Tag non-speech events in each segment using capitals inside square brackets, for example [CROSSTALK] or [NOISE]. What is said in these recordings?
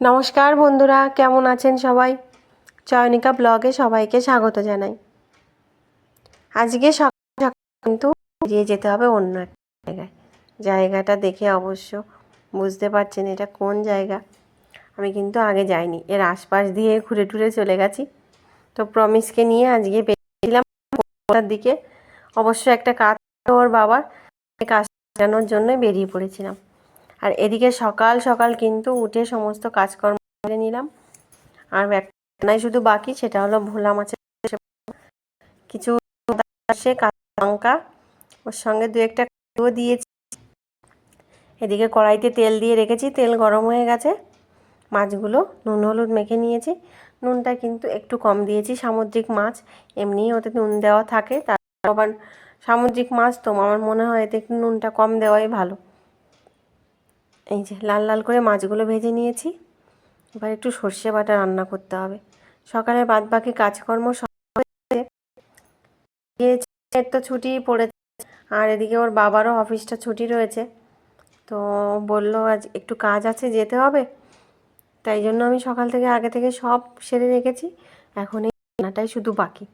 নমস্কার বন্ধুরা, কেমন আছেন সবাই? চয়নিকা ব্লগে সবাইকে স্বাগত জানাই। আজকে সকাল কিন্তু বেরিয়ে যেতে হবে অন্য একটা জায়গায়। জায়গাটা দেখে অবশ্য বুঝতে পারছেন এটা কোন জায়গা। আমি কিন্তু আগে যাইনি, এর আশপাশ দিয়ে ঘুরে টুরে চলে গেছি। তো প্রমিসকে নিয়ে আজকে বেরিয়েছিলাম দিকে। অবশ্য একটা কাজ ওর বাবার কাজ জন্যই বেরিয়ে পড়েছিলাম। আর এদিকে সকাল সকাল কিন্তু উঠে সমস্ত কাজকর্ম করে নিলাম। আর একটাই শুধু বাকি, সেটা হলো ভোলা মাছের কিছু কাঁচা লঙ্কা, ওর সঙ্গে দু একটা কাজুও দিয়েছি। এদিকে কড়াইতে তেল দিয়ে রেখেছি, তেল গরম হয়ে গেছে। মাছগুলো নুন, হলুদ মেখে নিয়েছি। নুনটা কিন্তু একটু কম দিয়েছি, সামুদ্রিক মাছ। এমনিই ওতে নুন দেওয়া থাকে, তার আবার সামুদ্রিক মাছ তো আমার মনে হয় এতে নুনটা কম দেওয়াই ভালো। এই যে লাল লাল করে মাছগুলো ভেজে নিয়েছি। এবার একটু সর্ষে বাটা রান্না করতে হবে। সকালে বাদ বাকি কাজকর্ম তো ছুটি পড়েছে, আর এদিকে ওর বাবারও অফিসটা ছুটি রয়েছে। তো বলল, আজ একটু কাজ আছে, যেতে হবে? তাই জন্য আমি সকাল থেকে আগে থেকে সব সেরে রেখেছি। এখন এই রান্নাটাই শুধু বাকি।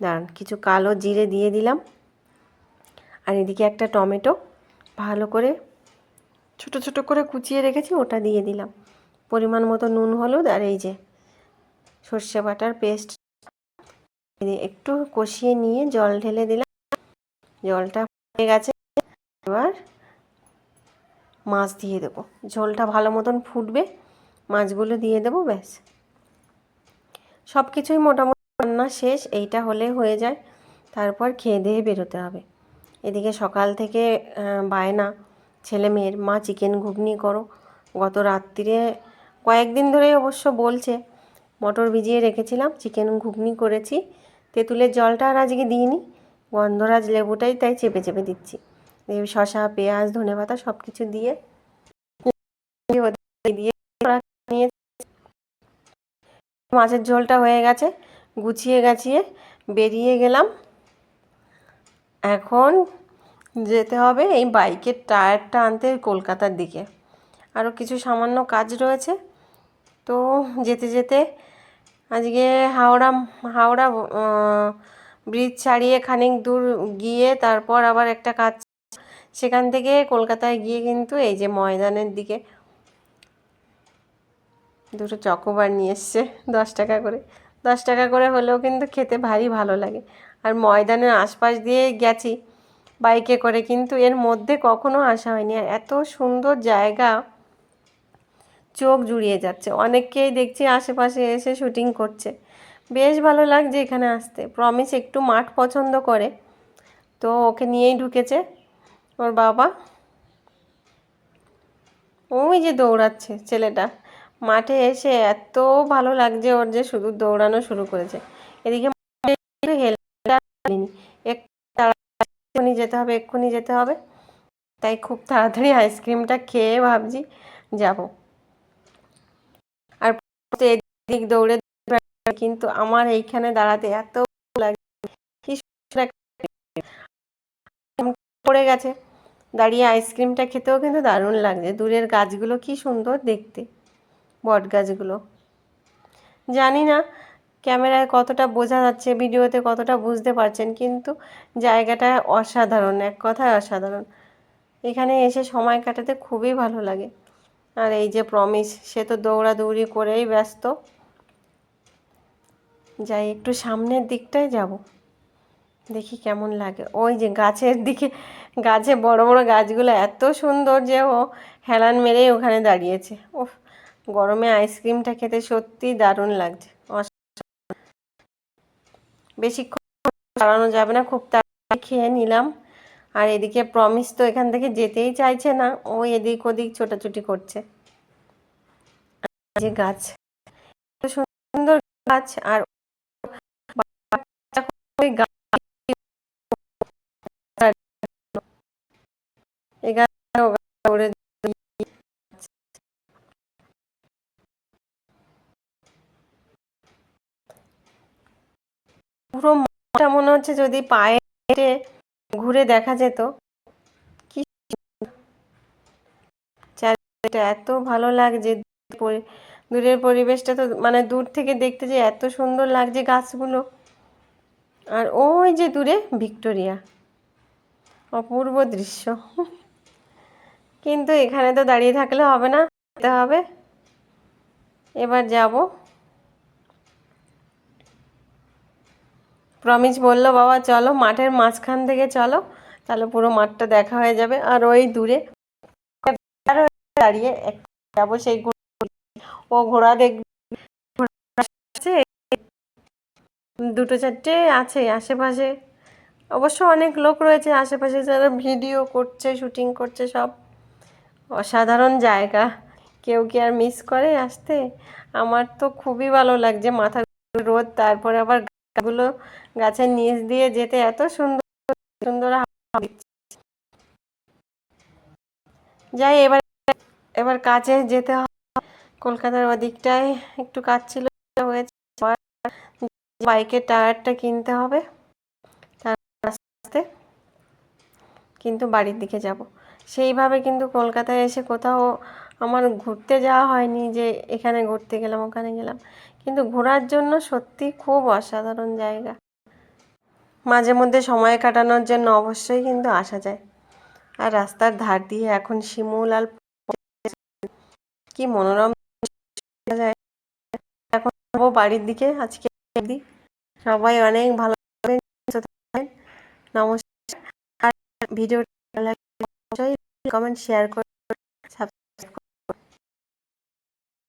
দাঁড়ান, কিছু কালো জিরে দিয়ে দিলাম। আর এদিকে একটা টমেটো ভালো করে ছোট ছোট করে কুচিয়ে রেখেছি, ওটা দিয়ে দিলাম। পরিমাণ মতো নুন, হলুদ আর এই যে সর্ষে বাটার পেস্ট। একটু কষিয়ে নিয়ে জল ঢেলে দিলাম। জলটা হয়ে গেছে। এবার মাছ দিয়ে দেবো। ঝোলটা ভালো মতন ফুটবে, মাছগুলো দিয়ে দেবো, ব্যাস। সব কিছুই মোটামুটি রান্না শেষ, এইটা হলে হয়ে যায়। তারপর খেয়ে দিয়ে বেরোতে হবে। এদিকে সকাল থেকে বায়না ছেলে মেয়ের, মা চিকেন ঘুগনি করো। গত রাত্রিরে কয়েকদিন ধরেই অবশ্য বলছে, মটর ভিজিয়ে রেখেছিলাম, চিকেন ঘুগনি করেছি, তেঁতুলের জলটা আর আজকে দিইনি, গন্ধরাজ লেবুটাই তাই চেপে চেপে দিচ্ছি। শশা পেঁয়াজ ধনে পাতা সব কিছু দিয়ে দিয়ে [LAUGHS] মাছের ঝোলটা হয়ে গেছে, গুছিয়ে গাছিয়ে বেরিয়ে গেলাম। এখন যেতে হবে এই বাইকের টায়ারটা আনতে কলকাতার দিকে। আরও কিছু সামান্য কাজ রয়েছে। তো যেতে যেতে আজকে হাওড়া হাওড়া ব্রিজ ছাড়িয়ে খানিক দূর গিয়ে তারপর আবার একটা কাজ সেখান থেকে কলকাতায় গিয়ে কিন্তু এই যে ময়দানের দিকে দুটো চকোবার নিয়ে এসছে দশ টাকা করে। দশ টাকা করে হলেও কিন্তু খেতে ভারী ভালো লাগে। আর ময়দানের আশপাশ দিয়ে গেছি। বাইকে করে কিন্তু এর মধ্যে কখনো আসা হয়নি এত সুন্দর জায়গা চোখ জুড়িয়ে যাচ্ছে অনেককেই দেখছি আশেপাশে এসে শুটিং করছে বেশ ভালো লাগছে এখানে আসতে প্রমিস একটু মাঠ পছন্দ করে তো ওকে নিয়েই ঢুকেছে ওর বাবা ওই যে দৌড়াচ্ছে ছেলেটা মাঠে এসে এত ভালো লাগছে ওর যে শুধু দৌড়ানো শুরু করেছে এদিকে এক্ষুনি যেতে হবে, এক্ষুনি যেতে হবে। তাই খুব তাড়াতাড়ি আইসক্রিমটা খেয়ে ভাবছি যাব। আর এদিক দৌড়ে কিন্তু আমার এইখানে দাঁড়াতে এত পড়ে গেছে। দাঁড়িয়ে আইসক্রিমটা খেতেও কিন্তু দারুণ লাগছে। দূরের গাছগুলো কি সুন্দর দেখতে বট গাছগুলো জানি না ক্যামেরায় কতটা বোঝা যাচ্ছে, ভিডিওতে কতটা বুঝতে পারছেন, কিন্তু জায়গাটা অসাধারণ, এক কথায় অসাধারণ। এখানে এসে সময় কাটাতে খুবই ভালো লাগে। আর এই যে প্রমিস সে তো দৌড়াদৌড়ি করেই ব্যস্ত। যাই, একটু সামনের দিকটায় যাব। দেখি কেমন লাগে। ওই যে গাছের দিকে, গাছে বড় বড় গাছগুলো এত সুন্দর যে ও হেলান মেরেই ওখানে দাঁড়িয়েছে। ও গরমে আইসক্রিমটা খেতে সত্যি দারুণ লাগছে। বেশিক্ষণ চালানো যাবে না, খুব তাড়াতাড়ি খেয়ে নিলাম। আর এদিকে প্রমিস তো এখান থেকে যেতেই চাইছে না, ও এদিক ওদিক ছোটাছুটি করছে। যে গাছ সুন্দর গাছ, আর পুরো মাঠটা মনে হচ্ছে যদি পায়ে হেঁটে ঘুরে দেখা যেত। কি চারিদিকটা এত ভালো লাগছে দূরের পরিবেশটা তো মানে দূর থেকে দেখতে যে এত সুন্দর লাগছে গাছগুলো। আর ওই যে দূরে ভিক্টোরিয়া। অপূর্ব দৃশ্য। কিন্তু এখানে তো দাঁড়িয়ে থাকলে হবে না হবে। এবার যাব। প্রমিস বলল, বাবা, চলো, মাঠের মাঝখান থেকে চলো, তাহলে পুরো মাঠটা দেখা হয়ে যাবে। আর ওই দূরে দাঁড়িয়ে যাব সেই ও ঘোড়া দেখবে দুটো চারটে আছে আশেপাশে। অবশ্য অনেক লোক রয়েছে আশেপাশে, যারা ভিডিও করছে, শুটিং করছে, সব অসাধারণ জায়গা। কেউ কি আর মিস করে আসতে? আমার তো খুবই ভালো লাগছে মাথা রোদ, তারপরে আবার গাছগুলো গাছের নিচ দিয়ে যেতে এত সুন্দর সুন্দর যাই, এবার এবার কাছে যেতে হবে কলকাতার ওদিকটায় একটু কাজ ছিল, হয়েছে। বাইকের টায়ারটা কিনতে হবে। আস্তে আস্তে। কিন্তু বাড়ির দিকে যাব। সেইভাবে কিন্তু কলকাতায় এসে কোথাও আমার ঘুরতে যাওয়া হয়নি যে এখানে ঘুরতে গেলাম, ওখানে গেলাম। কিন্তু ঘোরার জন্য সত্যি খুব অসাধারণ জায়গা। মাঝে মধ্যে সময় কাটানোর জন্য অবশ্যই কিন্তু আসা যায়। আর রাস্তার ধার দিয়ে এখন শিমুল আর কি মনোরম এখন বাড়ির দিকে, আজকে। সবাই অনেক ভালো নমস্কার। আর ভিডিওটা অবশ্যই কমেন্ট শেয়ার করে।